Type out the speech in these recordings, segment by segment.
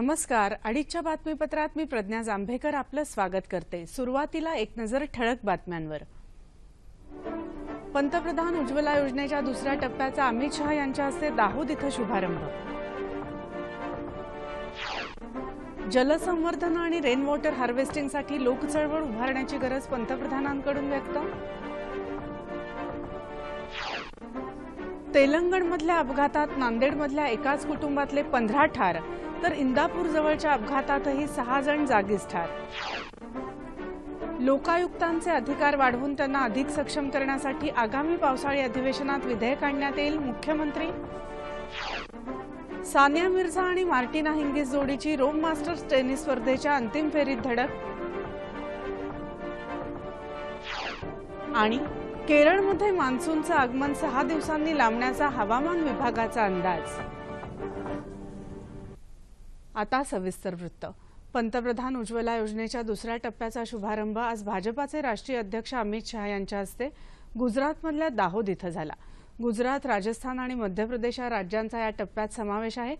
नमस्कार. अडीचच्या बातमीपत्रात मी प्रज्ञा जांभेकर आपलं स्वागत करते. सुरुवातीला एक नजर ठळक बातम्यांवर. पंतप्रधान उज्ज्वला योजनेच्या दुसऱ्या टप्प्याचा अमित शहा यांच्या हस्ते दाहोद इथं शुभारंभ. जलसंवर्धन आणि रेन वॉटर हार्वेस्टिंगसाठी लोकचळवळ उभारण्याची गरज पंतप्रधानांकडून व्यक्त? तेलंगणमधल्या अपघातात नांदेडमधल्या एकाच कुटुंबातले पंधरा ठार. तर इंदापूर जवळच्या अपघातातही सहा जण जागीच ठार लोकायुक्तांचे अधिकार वाढवून त्यांना अधिक सक्षम करण्यासाठी आगामी पावसाळी अधिवेशनात विधेयक आणण्यात येईल मुख्यमंत्री. सानिया मिर्झा आणि मार्टिना हिंगिस जोडीची रोम मास्टर्स टेनिस स्पर्धेच्या अंतिम फेरीत धडक. आणि केरळमध्ये मान्सूनचं आगमन सहा दिवसांनी लांबण्याचा हवामान विभागाचा अंदाज. आता सविस्तर वृत्त. पंतप्रधान उज्ज्वला योजनेच्या दुसऱ्या टप्प्याचा शुभारंभ आज भाजपाचे राष्ट्रीय अध्यक्ष अमित शहा यांच्या हस्ते गुजरातमधल्या दाहोद इथं झाला. गुजरात राजस्थान आणि मध्य प्रदेश या राज्यांचा या टप्प्यात समावेश आहे.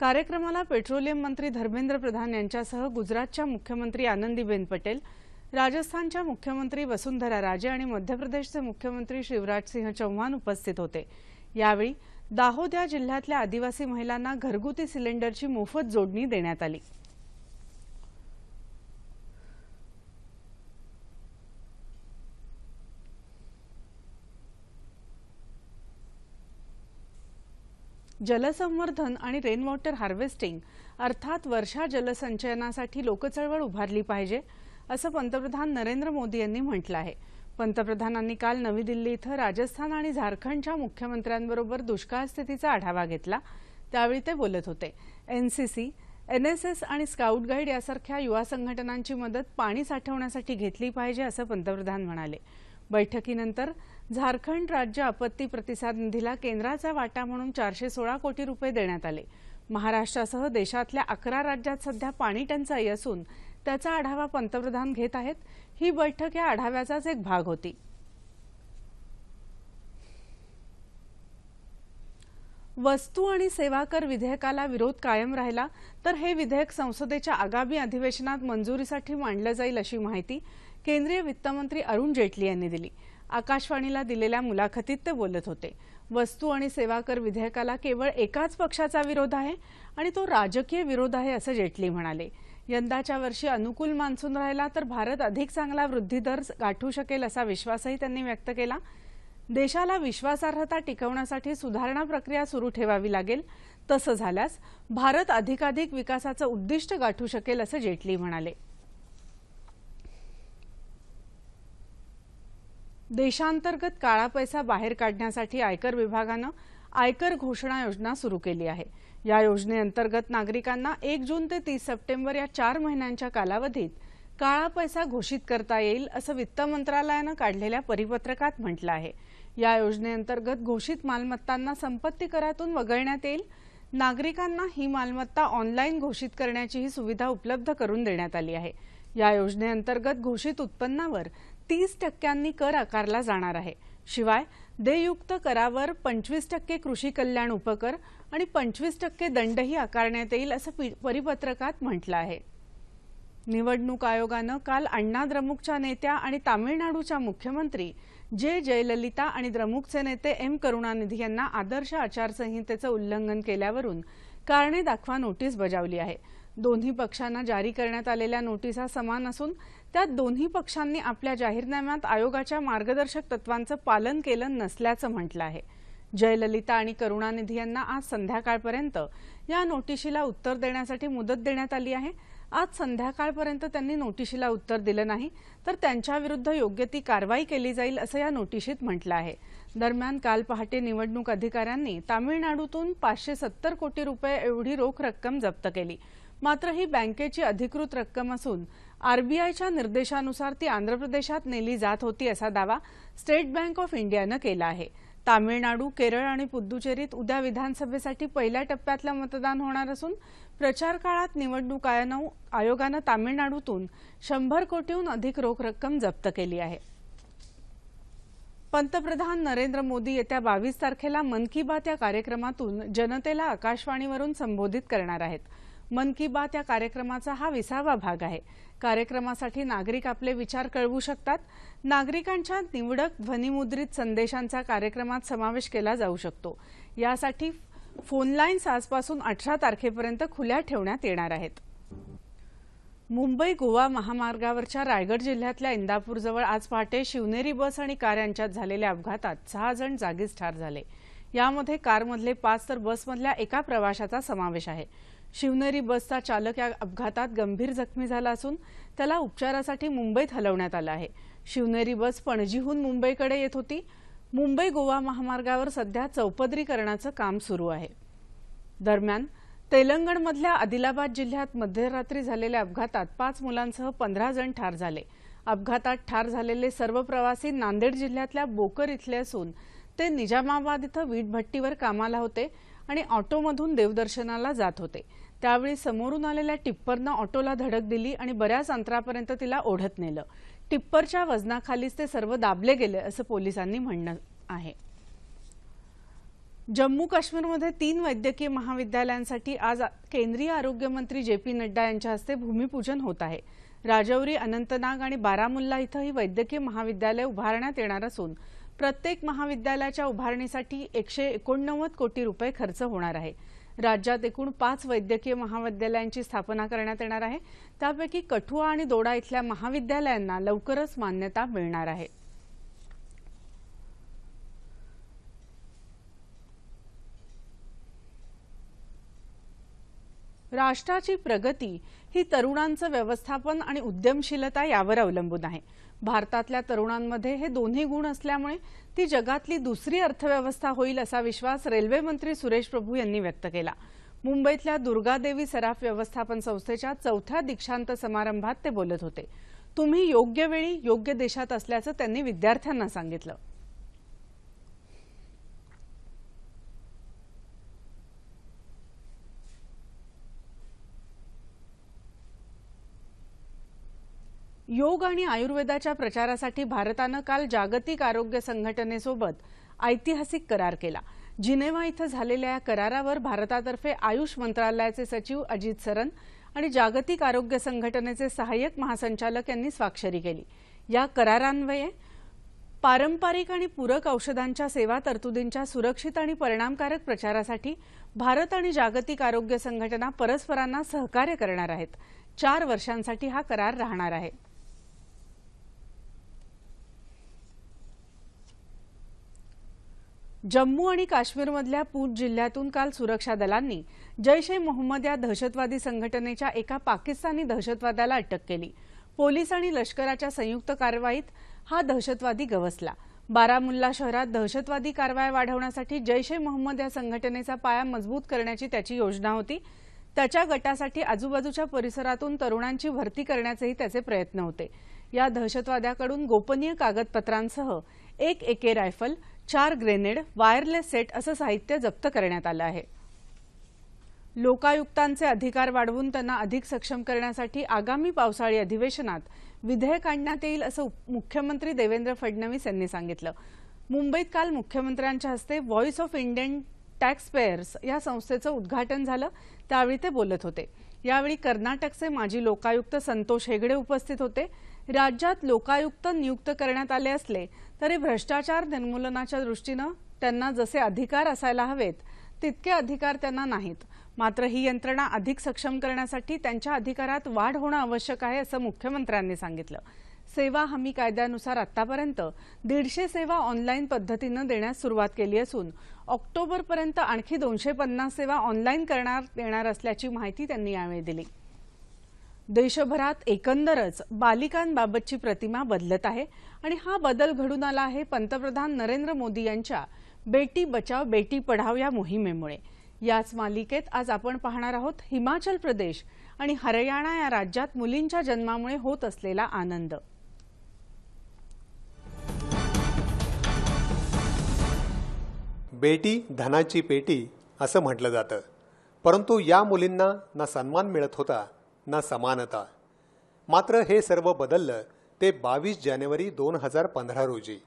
कार्यक्रमाला पेट्रोलियम मंत्री धर्मेंद्र प्रधान यांच्यासह गुजरातच्या मुख्यमंत्री आनंदीबेन पटेल राजस्थानच्या मुख्यमंत्री वसुंधरा राजे आणि मध्य प्रदेशचे मुख्यमंत्री शिवराज सिंह चौहान उपस्थित होते. यावेळी दाहोद या जिल्ह्यातल्या आदिवासी महिलांना घरगुती सिलेंडरची मोफत जोडणी देण्यात आली. जलसंवर्धन आणि रेन वॉटर हार्वेस्टिंग अर्थात वर्षा जलसंचयनासाठी लोकचळवळ उभारली पाहिजे असं पंतप्रधान नरेंद्र मोदी यांनी म्हटलं आहे. पंतप्रधानांनी काल नवी दिल्ली इथं राजस्थान आणि झारखंडच्या मुख्यमंत्र्यांबरोबर दुष्काळ स्थितीचा आढावा घेतला. त्यावेळी ते बोलत होते. एनसीसी एनएसएस आणि स्काउट गाईड यासारख्या युवा संघटनांची मदत पाणी साठवण्यासाठी घेतली पाहिजे असं पंतप्रधान म्हणाले. बैठकीनंतर झारखंड राज्य आपत्ती प्रतिसाद निधीला केंद्राचा वाटा म्हणून चारशे सोळा कोटी रुपये देण्यात आले. महाराष्ट्रासह देशातल्या अकरा राज्यात सध्या पाणी टंचाई असून त्याचा आढावा पंतप्रधान घेत आहेत. ही बैठक या आढाव्याचाच एक भाग होती. वस्तू आणि सेवा कर विधेयकाला विरोध कायम राहिला तर हे विधेयक संसदेच्या आगामी अधिवेशनात मंजुरीसाठी मांडलं जाईल अशी माहिती केंद्रीय वित्तमंत्री अरुण जेटली यांनी दिली. आकाशवाणीला दिलेल्या मुलाखतीत ते बोलत होते. वस्तू आणि सेवा कर विधेयकाला केवळ एकाच पक्षाचा विरोध आहे आणि तो राजकीय विरोध आहे असं जेटली म्हणाले. यंदाच्या वर्षी अनुकूल मान्सून राहिला तर भारत अधिक चांगला वृद्धी दर गाठू शकेल असा विश्वासही त्यांनी व्यक्त केला. देशाला विश्वासार्हता टिकवण्यासाठी सुधारणा प्रक्रिया सुरू ठेवावी लागेल. तसं झाल्यास भारत अधिकाधिक विकासाचं उद्दिष्ट गाठू शकेल असं जेटली म्हणाले. देशांतर्गत काळा पैसा बाहेर काढण्यासाठी आयकर विभागानं आयकर घोषणा योजना सुरू केली आहे. या योजनेअंतर्गत नागरिकांना एक जून ते तीस सप्टेंबर या चार महिन्यांच्या कालावधीत काळा पैसा घोषित करता येईल असं वित्त मंत्रालयानं काढलेल्या परिपत्रकात म्हटलं आहे. या योजनेअंतर्गत घोषित मालमत्तांना संपत्ती करातून वगळण्यात येईल. नागरिकांना ही मालमत्ता ऑनलाईन घोषित करण्याची ही सुविधा उपलब्ध करून देण्यात आली आहे. या योजनेअंतर्गत घोषित उत्पन्नावर तीस टक्क्यांनी कर आकारला जाणार आहे. शिवाय देयुक्त करावर पंचवीस टक्के कृषी कल्याण उपकर आणि पंचवीस टक्के दंडही आकारण्यात येईल असं परिपत्रकात म्हटलं आहे. निवडणूक आयोगानं काल अण्णा द्रमुकच्या नेत्या आणि तामिळनाडूच्या मुख्यमंत्री जे जयललिता आणि द्रमुकचे नेते एम करुणानिधी यांना आदर्श आचारसंहितेचं उल्लंघन केल्यावरून कारणे दाखवा नोटीस बजावली आहे. दोन्ही पक्षांना जारी करण्यात आलेल्या नोटिसा समान असून त्यात दोन्ही पक्षांनी आपल्या जाहीरनाम्यात आयोगाच्या मार्गदर्शक तत्वांचं पालन केलं नसल्याचं म्हटलं आहे. जयललिता आणि करुणानिधी यांना आज संध्याकाळपर्यंत या नोटिशीला उत्तर देण्यासाठी मुदत देण्यात आली आहे. आज संध्याकाळपर्यंत त्यांनी नोटिशीला उत्तर दिलं नाही तर त्यांच्याविरुद्ध योग्य ती कारवाई केली जाईल असं या नोटिशीत म्हटलं आहे. दरम्यान काल पहाटे निवडणूक अधिकाऱ्यांनी तामिळनाडूतून पाचशे सत्तर कोटी रुपये एवढी रोख रक्कम जप्त केली. मात्र ही बँकेची अधिकृत रक्कम असून आरबीआयच्या निर्देशानुसार ती आंध्र प्रदेशात नेली जात होती असा दावा स्टेट बँक ऑफ इंडियानं केला आहे. तामिळनाडू केरळ आणि पुद्दुचेरीत उद्या विधानसभेसाठी पहिल्या टप्प्यातलं मतदान होणार असून प्रचार काळात निवडणूक आयोगानं तामिळनाडूतून शंभर कोटीहून अधिक रोख रक्कम जप्त केली आहे. पंतप्रधान नरेंद्र मोदी येत्या बावीस तारखेला मन की बात या कार्यक्रमातून जनतेला आकाशवाणीवरून संबोधित करणार आहेत. मन की बात या कार्यक्रमाचा हा विसावा भाग आहे. कार्यक्रमासाठी नागरिक आपले विचार कळवू शकतात. नागरिकांच्या निवडक ध्वनिमुद्रित संदेशांचा कार्यक्रमात समावेश केला जाऊ शकतो. यासाठी फोन लाईन्स आजपासून अठरा तारखेपर्यंत खुल्या ठेवण्यात येणार आहेत. मुंबई गोवा महामार्गावरच्या रायगड जिल्ह्यातल्या इंदापूरजवळ आज पहाटे शिवनेरी बस आणि कार यांच्यात झालेल्या अपघातात सहा जण जागीच ठार झाले. यामध्ये कारमधले पाच तर बसमधल्या एका प्रवाशाचा समावेश आहे. शिवनेरी बसचा चालक या अपघातात गंभीर जखमी झाला असून त्याला उपचारासाठी मुंबईत हलवण्यात आलं आहे. शिवनेरी बस पणजीहून मुंबईकडे येत होती. मुंबई गोवा महामार्गावर सध्या चौपदरीकरणाचं काम सुरू आहे. दरम्यान तेलंगणमधल्या आदिलाबाद जिल्ह्यात मध्यरात्री झालेल्या अपघातात पाच मुलांसह पंधरा जण ठार झाले. अपघातात ठार झालेले सर्व प्रवासी नांदेड जिल्ह्यातल्या बोकर इथले असून ते निजामाबाद इथं वीटभट्टीवर कामाला होते आणि ऑटोमधून देवदर्शनाला जात होते. त्यावेळी समोरून आलेल्या टिप्परनं ऑटोला धडक दिली आणि बऱ्याच अंतरापर्यंत तिला ओढत नेलं. टिप्परच्या वजनाखालीच ते सर्व दाबले गेले असं पोलिसांनी म्हणणं आहे. जम्मू काश्मीरमध्ये तीन वैद्यकीय महाविद्यालयांसाठी आज केंद्रीय आरोग्यमंत्री जे पी नड्डा यांच्या हस्ते भूमिपूजन होत आहे. राजौरी अनंतनाग आणि बारामुल्ला इथं ही वैद्यकीय महाविद्यालय उभारण्यात येणार असून प्रत्येक महाविद्यालयाच्या उभारणीसाठी एकशे एकोणनव्वद कोटी रुपये खर्च होणार आहे. राज्यात एकूण पाच वैद्यकीय महाविद्यालयांची स्थापना करण्यात येणार आहे. त्यापैकी कठुआ आणि दोडा इथल्या महाविद्यालयांना लवकरच मान्यता मिळणार आहे. राष्ट्राची प्रगती ही तरुणांचं व्यवस्थापन आणि उद्यमशीलता यावर अवलंबून आहे. भारतातल्या तरुणांमध्ये हे दोन्ही गुण असल्यामुळे ती जगातली दुसरी अर्थव्यवस्था होईल असा विश्वास रेल्वे मंत्री सुरेश प्रभू यांनी व्यक्त केला. मुंबईतल्या दुर्गादेवी सराफ व्यवस्थापन संस्थेच्या चौथ्या दीक्षांत समारंभात ते बोलत होते. तुम्ही योग्य वेळी योग्य देशात असल्याचं त्यांनी विद्यार्थ्यांना सांगितलं. योग आणि आयुर्वेदाच्या प्रचारासाठी भारतानं काल जागतिक आरोग्य संघटनेसोबत ऐतिहासिक करार केला. जिनेवा इथं झालेल्या या करारावर भारतातर्फे आयुष मंत्रालयाचे सचिव अजित सरन आणि जागतिक आरोग्य संघटनेचे सहाय्यक महासंचालक यांनी स्वाक्षरी केली. या करारान्वये पारंपरिक आणि पूरक औषधांच्या सेवा तरतुदींच्या सुरक्षित आणि परिणामकारक प्रचारासाठी भारत आणि जागतिक आरोग्य संघटना परस्परांना सहकार्य करणार आहेत. चार वर्षांसाठी हा करार राहणार आहे. जम्मू आणि काश्मीरमधल्या पूंछ जिल्ह्यातून काल सुरक्षा दलांनी जैश ए मोहम्मद या दहशतवादी संघटनेच्या एका पाकिस्तानी दहशतवाद्याला अटक केली. पोलीस आणि लष्कराच्या संयुक्त कारवाईत हा दहशतवादी गवसला. बारामुल्ला शहरात दहशतवादी कारवाया वाढवण्यासाठी जैश ए मोहम्मद या संघटनेचा पाया मजबूत करण्याची त्याची योजना होती. त्याच्या गटासाठी आजूबाजूच्या परिसरातून तरुणांची भरती करण्याचेही त्याचे प्रयत्न होते. या दहशतवाद्याकडून गोपनीय कागदपत्रांसह एक एके रायफल चार ग्रेनेड वायरलेस सेट असं साहित्य जप्त करण्यात आलं आहे. लोकायुक्तांचे अधिकार वाढवून त्यांना अधिक सक्षम करण्यासाठी आगामी पावसाळी अधिवेशनात विधेयक आणण्यात येईल असं मुख्यमंत्री देवेंद्र फडणवीस यांनी सांगितलं. मुंबईत काल मुख्यमंत्र्यांच्या हस्ते व्हॉइस ऑफ इंडियन टॅक्सपेयर्स या संस्थेचं उद्घाटन झालं. त्यावेळी ते बोलत होते. यावेळी कर्नाटकचे माजी लोकायुक्त संतोष हेगडे उपस्थित होते. राज्यात लोकायुक्त नियुक्त करण्यात आले असले तरी भ्रष्टाचार निर्मूलनाच्या दृष्टीनं त्यांना जसे अधिकार असायला हवेत तितके अधिकार त्यांना नाहीत. मात्र ही यंत्रणा अधिक सक्षम करण्यासाठी त्यांच्या अधिकारात वाढ होणं आवश्यक आहे असं मुख्यमंत्र्यांनी सांगितलं. सेवा हमी कायद्यानुसार आतापर्यंत दीडशे सेवा ऑनलाईन पद्धतीनं देण्यास सुरुवात केली असून ऑक्टोबरपर्यंत आणखी दोनशे पन्नास सेवा ऑनलाईन करण्यात येणार असल्याची माहिती त्यांनी यावेळी दिली. देशभरात एकंदरच बालिकांबाबतची प्रतिमा बदलत आहे आणि हा बदल घडून आला आहे पंतप्रधान नरेंद्र मोदी यांच्या बेटी बचाव बेटी पढाव या मोहिमेमुळे. याच मालिकेत आज आपण पाहणार आहोत हिमाचल प्रदेश आणि हरियाणा या राज्यात मुलींच्या जन्मामुळे होत असलेला आनंद. बेटी धनाची पेटी असं म्हटलं जातं. परंतु या मुलींना ना सन्मान मिळत होता ना समानता. मात्र हे सर्व बदललं ते बावीस जानेवारी दोन हजार पंधरा रोजी.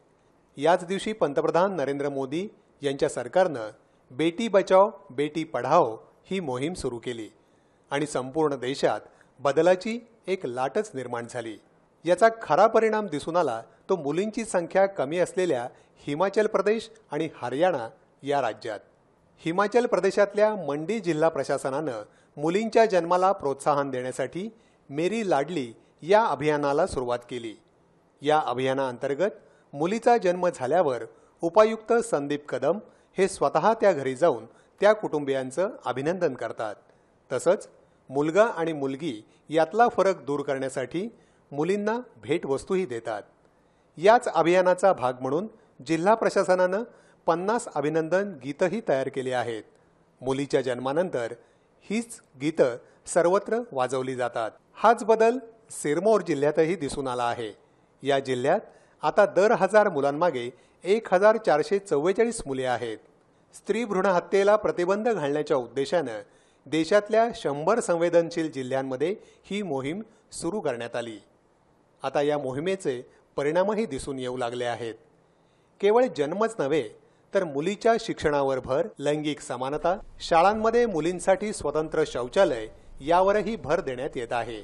याच दिवशी पंतप्रधान नरेंद्र मोदी यांच्या सरकारनं बेटी बचाव बेटी पढाओ ही मोहीम सुरू केली आणि संपूर्ण देशात बदलाची एक लाटच निर्माण झाली. याचा खरा परिणाम दिसून आला तो मुलींची संख्या कमी असलेल्या हिमाचल प्रदेश आणि हरियाणा या राज्यात. हिमाचल प्रदेशातल्या मंडी जिल्हा प्रशासनानं मुलींच्या जन्माला प्रोत्साहन देण्यासाठी मेरी लाडली या अभियानाला सुरुवात केली. या अभियानाअंतर्गत मुलीचा जन्म झाल्यावर उपायुक्त संदीप कदम हे स्वतः त्या घरी जाऊन त्या कुटुंबियांचं अभिनंदन करतात. तसंच मुलगा आणि मुलगी यातला फरक दूर करण्यासाठी मुलींना भेटवस्तूही देतात. याच अभियानाचा भाग म्हणून जिल्हा प्रशासनानं पन्नास अभिनंदन गीतही तयार केली आहेत. मुलीच्या जन्मानंतर हीच गीतं सर्वत्र वाजवली जातात. हाच बदल सिरमौर जिल्ह्यातही दिसून आला आहे. या जिल्ह्यात आता दर हजार मुलांमागे एक हजार चारशे चव्वेचाळीस मुले आहेत. स्त्री भ्रूण हत्येला प्रतिबंध घालण्याच्या उद्देशानं देशातल्या शंभर संवेदनशील जिल्ह्यांमध्ये ही मोहीम सुरू करण्यात आली. आता या मोहिमेचे परिणामही दिसून येऊ लागले आहेत. केवळ जन्मच नव्हे तर मुलीच्या शिक्षणावर भर लैंगिक समानता शाळांमध्ये मुलींसाठी स्वतंत्र शौचालय यावरही भर देण्यात येत आहे.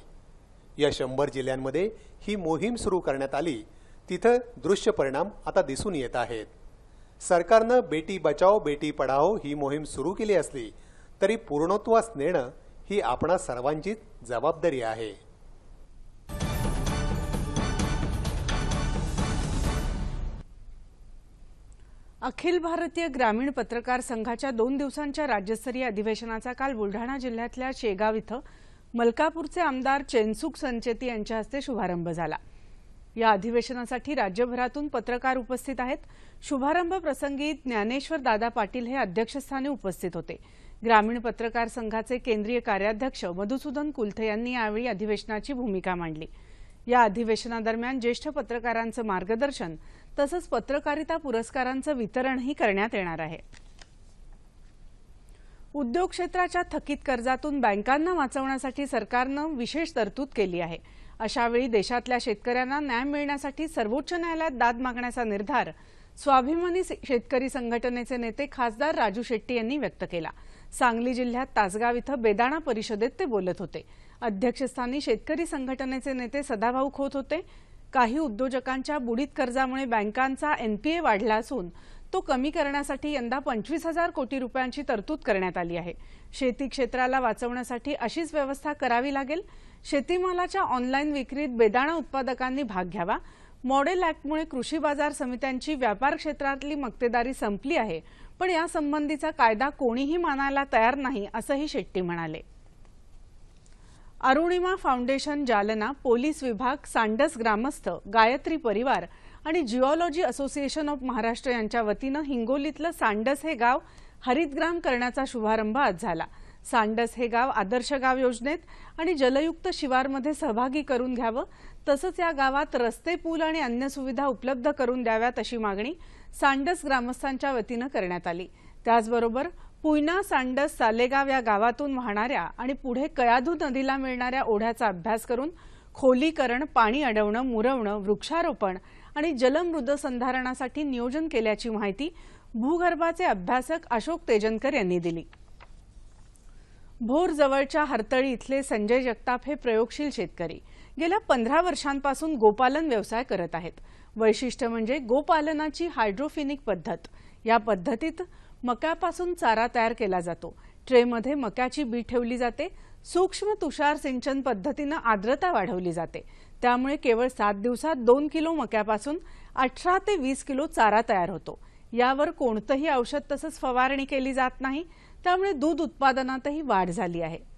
या शंभर जिल्ह्यांमध्ये ही मोहीम सुरू करण्यात आली. तिथं दृश्य परिणाम आता दिसून येत आहेत. सरकारनं बेटी बचाओ बेटी पढाओ ही मोहीम सुरू केली असली तरी पूर्णत्वास नेणं ही आपणा सर्वांचीच जबाबदारी आहे. अखिल भारतीय ग्रामीण पत्रकार संघाच्या दोन दिवसांच्या राज्यस्तरीय अधिवेशनाचा काल बुलढाणा जिल्ह्यातल्या शेगाव इथं मलकापूरचे आमदार चेनसुख संचेती यांच्या हस्ते शुभारंभ झाला. या अधिवेशनासाठी राज्यभरातून पत्रकार उपस्थित आहेत. शुभारंभ प्रसंगी ज्ञानेश्वर दादा पाटील हे अध्यक्षस्थानी उपस्थित होते. ग्रामीण पत्रकार संघाचे केंद्रीय कार्याध्यक्ष मधुसूदन कुलथे यांनी यावेळी अधिवेशनाची भूमिका मांडली. या अधिवेशनादरम्यान ज्येष्ठ पत्रकारांचं मार्गदर्शन तसंच पत्रकारिता पुरस्कारांचं वितरणही करण्यात येणार आहे. उद्योग क्षेत्राच्या थकीत कर्जातून बँकांना वाचवण्यासाठी सरकारनं विशेष तरतूद केली आहे. अशावेळी देशातल्या शेतकऱ्यांना न्याय मिळण्यासाठी सर्वोच्च न्यायालयात दाद मागण्याचा निर्धार स्वाभिमानी शेतकरी संघटनेचे नेते खासदार राजू शेट्टी यांनी व्यक्त केला. सांगली जिल्ह्यात तासगाव इथं बेदाणा परिषदेत ते बोलत होते. अध्यक्षस्थानी शेतकरी संघटनेचे नेते सदाभाऊ खोत होते. काही उद्योजकांच्या बुडीत कर्जामुळे बँकांचा एनपीए वाढला असून तो कमी करण्यासाठी यंदा पंचवीस हजार कोटी रुपयांची तरतूद करण्यात आली आहे. शेती क्षेत्राला वाचवण्यासाठी अशीच व्यवस्था करावी लागेल. शेतीमालाच्या ऑनलाईन विक्रीत बेदाणा उत्पादकांनी भाग घ्यावा. मॉडेल ऍक्टमुळे कृषी बाजार समित्यांची व्यापार क्षेत्रातली मक्तेदारी संपली आहे. पण यासंबंधीचा कायदा कोणीही मानायला तयार नाही असंही शेट्टी म्हणाले. अरुणिमा फाउंडेशन जालना पोलीस विभाग सांडस ग्रामस्थ गायत्री परिवार आणि जिओलॉजी असोसिएशन ऑफ महाराष्ट्र यांच्या वतीनं हिंगोलीतलं सांडस हे गाव हरितग्राम करण्याचा शुभारंभ आज झाला. सांडस हे गाव आदर्श गाव योजनेत आणि जलयुक्त शिवारमध्ये सहभागी करून घ्यावं तसंच या गावात रस्ते पूल आणि अन्य सुविधा उपलब्ध करून द्याव्यात अशी मागणी सांडस ग्रामस्थांच्या वतीनं करण्यात आली. त्याचबरोबर पुयना सांडस सालेगाव या गावातून वाहणाऱ्या आणि पुढे कयाधू नदीला मिळणाऱ्या ओढ्याचा अभ्यास करून खोलीकरण पाणी अडवणं मुरवणं वृक्षारोपण आणि जलमृदसंधारणासाठी नियोजन केल्याची माहिती भूगर्भाचे अभ्यासक अशोक तेजनकर यांनी दिली. भोर जवळच्या हरतळी इथले संजय जगताप हे प्रयोगशील शेतकरी. गेल्या पंधरा वर्षांपासून गोपालन व्यवसाय करत आहेत. वैशिष्ट्य म्हणजे गोपालनाची हायड्रोफिनिक पद्धत. या पद्धतीत मक्यापासून चारा तयार केला जातो. ट्रेमध्ये मक्याची बी ठेवली जाते. सूक्ष्म तुषार सिंचन पद्धतीनं आर्द्रता वाढवली जाते. त्यामुळे केवळ सात दिवसात दोन किलो मक्यापासून अठरा ते वीस किलो चारा तयार होतो. यावर कोणतंही औषध तसंच फवारणी केली जात नाही. त्यामुळे दूध उत्पादनातही वाढ झाली आहे.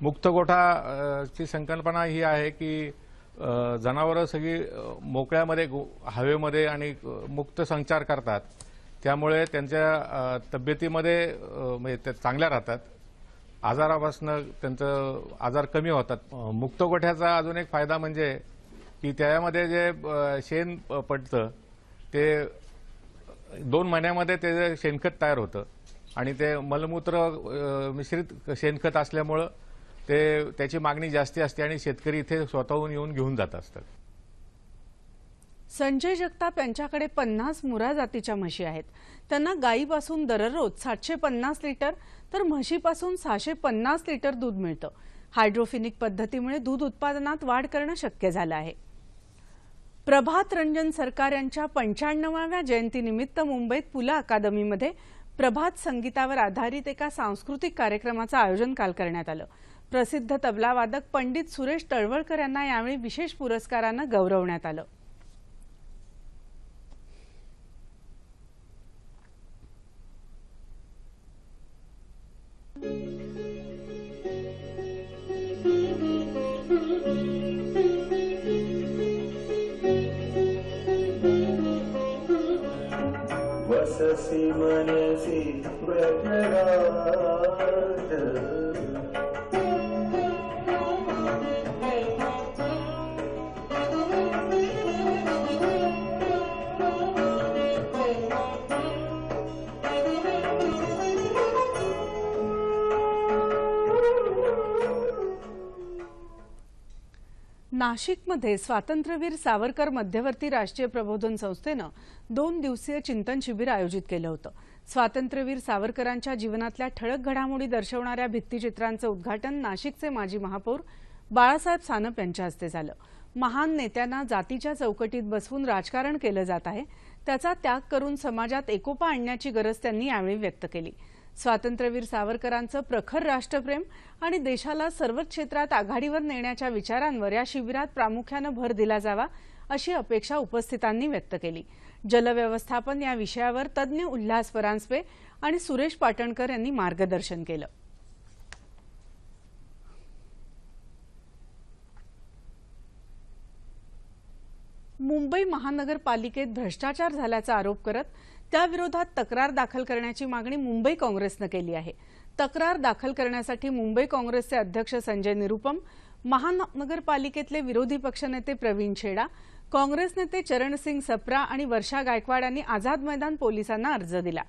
मुक्त गोठा ची संकल्पना ही आहे की जनावरं सगळी मोकळ्यामध्ये गो- हवेमध्ये आणि मुक्त संचार करतात. त्यामुळे त्यांच्या तब्येतीमध्ये म्हणजे ते चांगल्या राहतात. आजारापासून त्यांचं आजार कमी होतात. अ, मुक्त गोठ्याचा अजून एक फायदा म्हणजे की त्यामध्ये जे शेण पडतं ते दोन महिन्यामध्ये ते जे शेणखत तयार होतं. आणि ते मलमूत्र मिश्रित शेणखत असल्यामुळं ते त्याची मागणी जास्ती असते आणि शेतकरी इथे स्वतःहून येऊन घेऊन जात असतात. संजय जगताप यांच्याकडे पन्नास मुरा जातीच्या म्हशी आहेत. त्यांना गायीपासून दररोज सातशे पन्नास लिटर तर म्हशीपासून सहाशे पन्नास लिटर दूध मिळतं. हायड्रोफिनिक पद्धतीमुळे दूध उत्पादनात वाढ करणं शक्य झालं आहे. प्रभात रंजन सरकार यांच्या पंच्याण्णवाव्या जयंतीनिमित्त मुंबईत पुला अकादमीमध्ये प्रभात संगीतावर आधारित एका सांस्कृतिक कार्यक्रमाचं आयोजन काल करण्यात आलं. प्रसिद्ध तबलावादक पंडित सुरेश तळवळकर यांना यावेळी विशेष पुरस्कारानं गौरवण्यात आलं. वससि मनसि व्रजराज नाशिकमध्ये स्वातंत्र्यवीर सावरकर मध्यवर्ती राष्ट्रीय प्रबोधन संस्थेनं दोन दिवसीय चिंतन शिबिर आयोजित केलं होतं. स्वातंत्र्यवीर सावरकरांच्या जीवनातल्या ठळक घडामोडी दर्शवणाऱ्या भित्तिचित्रांचं उद्घाटन नाशिकचे माजी महापौर बाळासाहेब सानप यांच्या हस्ते झालं. महान नेत्यांना जातीच्या चौकटीत बसवून राजकारण केलं जात आहे. त्याचा त्याग करून समाजात एकोपा आणण्याची गरज त्यांनी यावेळी व्यक्त केली. स्वातंत्र्यवीर सावरकरांचं प्रखर राष्ट्रप्रेम आणि देशाला सर्वच क्षेत्रात आघाडीवर नेण्याच्या विचारांवर या शिबिरात प्रामुख्यानं भर दिला जावा अशी अपेक्षा उपस्थितांनी व्यक्त केली. जलव्यवस्थापन या विषयावर तज्ज्ञ उल्हास परांजपे आणि सुरेश पाटणकर यांनी मार्गदर्शन केलं. मुंबई महानगरपालिकेत भ्रष्टाचार झाल्याचा आरोप करत त्याविरोधात तक्रार दाखल करण्याची मागणी मुंबई काँग्रेसनं केली आहे. तक्रार दाखल करण्यासाठी मुंबई काँग्रेसचे अध्यक्ष संजय निरुपम महानगरपालिकेतले विरोधी पक्षनेते प्रवीण छेडा काँग्रेस नेते चरणसिंग सप्रा आणि वर्षा गायकवाड यांनी आझाद मैदान पोलिसांना अर्ज दिला.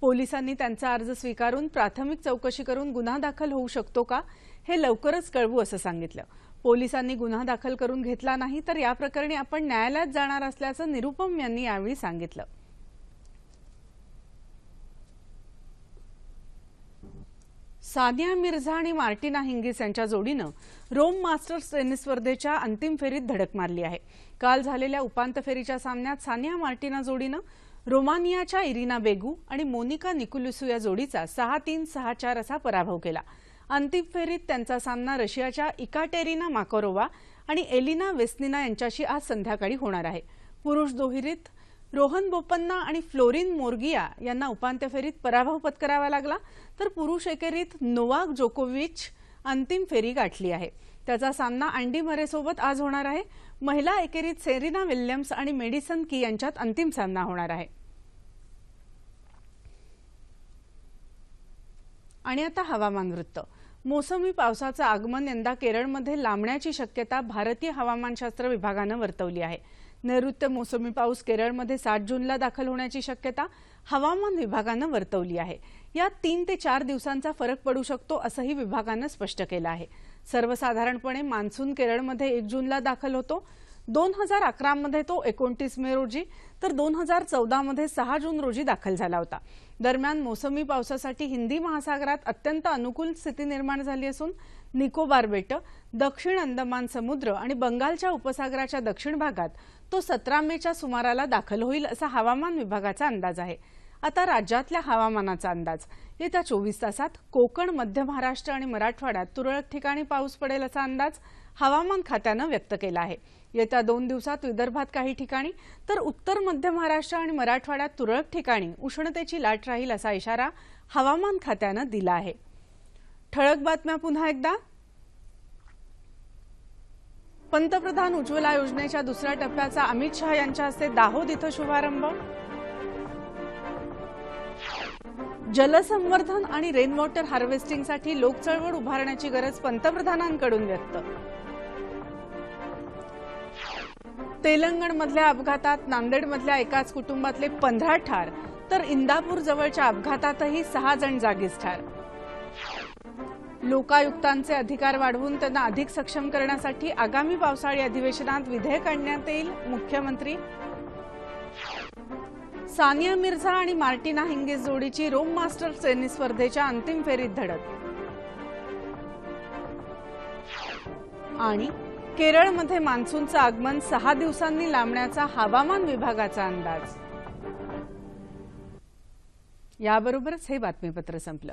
पोलिसांनी त्यांचा अर्ज स्वीकारून प्राथमिक चौकशी करून गुन्हा दाखल होऊ शकतो का हे लवकरच कळवू असं सांगितलं. पोलिसांनी गुन्हा दाखल करून घेतला नाही तर या प्रकरणी आपण न्यायालयात जाणार असल्याचं निरुपम यांनी यावेळी सांगितलं. सानिया मिर्झा आणि मार्टिना हिंगिस यांच्या जोडीनं रोम मास्टर्स टेनिस स्पर्धेच्या अंतिम फेरीत धडक मारली आहे. काल झालेल्या उपांत्य फेरीच्या सामन्यात सानिया मार्टिना जोडीनं रोमानियाच्या इरिना बेगू आणि मोनिका निकुलुसू या जोडीचा सहा तीन सहा चार असा पराभव केला. अंतिम फेरीत त्यांचा सामना रशियाच्या इकाटेरिना माकोरोवा आणि एलिना वेस्निना यांच्याशी आज संध्याकाळी होणार आहे. पुरुष दुहेरीत रोहन बोपन्ना आणि फ्लोरिन मोर्गिया यांना उपांत्य फेरीत पराभव पत्करावा लागला. तर पुरुष एकेरीत नोवाक जोकोविच अंतिम फेरी गाठली आहे. त्याचा सामना अँडी मरेसोबत आज होणार आहे. महिला एकेरीत सेरिना विल्यम्स आणि मेडिसन की यांच्यात अंतिम सामना होणार आहे. आणि आता हवामान वृत्त. मोसमी पावसाचं आगमन यंदा केरळमध्ये लांबण्याची शक्यता भारतीय हवामानशास्त्र विभागानं वर्तवली आहे. नैऋत्य मोसमी पाऊस केरळमध्ये सात जूनला दाखल होण्याची शक्यता हवामान विभागानं वर्तवली आहे. यात तीन ते चार दिवसांचा फरक पडू शकतो असंही विभागानं स्पष्ट केलं आहे. सर्वसाधारणपणे मान्सून केरळमध्ये एक जूनला दाखल होतो. दोन हजार अकरामध्ये तो एकोणतीस मे रोजी तर दोन हजार चौदामध्ये सहा जून रोजी दाखल झाला होता. दरम्यान मोसमी पावसासाठी हिंदी महासागरात अत्यंत अनुकूल स्थिती निर्माण झाली असून निकोबार बेटं दक्षिण अंदमान समुद्र आणि बंगालच्या उपसागराच्या दक्षिण भागात तो सतरा मेच्या सुमाराला दाखल होईल असा हवामान विभागाचा अंदाज आहे. आता राज्यातल्या हवामानाचा अंदाज. येत्या चोवीस तासात कोकण मध्य महाराष्ट्र आणि मराठवाड्यात तुरळक ठिकाणी पाऊस पडेल असा अंदाज हवामान खात्यानं व्यक्त केला आहे. येत्या दोन दिवसात विदर्भात काही ठिकाणी तर उत्तर मध्य महाराष्ट्र आणि मराठवाड्यात तुरळक ठिकाणी उष्णतेची लाट राहील असा इशारा हवामान खात्यानं दिला आहे. ठळक बातम्या पुन्हा एकदा. पंतप्रधान उज्ज्वला योजनेच्या दुसऱ्या टप्प्याचा अमित शहा यांच्या हस्ते दाहोद इथं शुभारंभ. जलसंवर्धन आणि रेन वॉटर हार्वेस्टिंगसाठी लोकचळवळ उभारण्याची गरज पंतप्रधानांकडून व्यक्त. तेलंगणमधल्या अपघातात नांदेडमधल्या एकाच कुटुंबातले पंधरा ठार तर इंदापूर जवळच्या अपघातातही सहा जण जागीच ठार. लोकायुक्तांचे अधिकार वाढवून त्यांना अधिक सक्षम करण्यासाठी आगामी पावसाळी अधिवेशनात विधेयक आणण्यात येईल मुख्यमंत्री. सानिया मिर्झा आणि मार्टिना हिंगिस जोडीची रोम मास्टर टेनिस स्पर्धेच्या अंतिम फेरीत धडक. आणि केरळमध्ये मान्सूनचं आगमन सहा दिवसांनी लांबण्याचा हवामान विभागाचा अंदाज. याबरोबरच हे बातमीपत्र संपलं.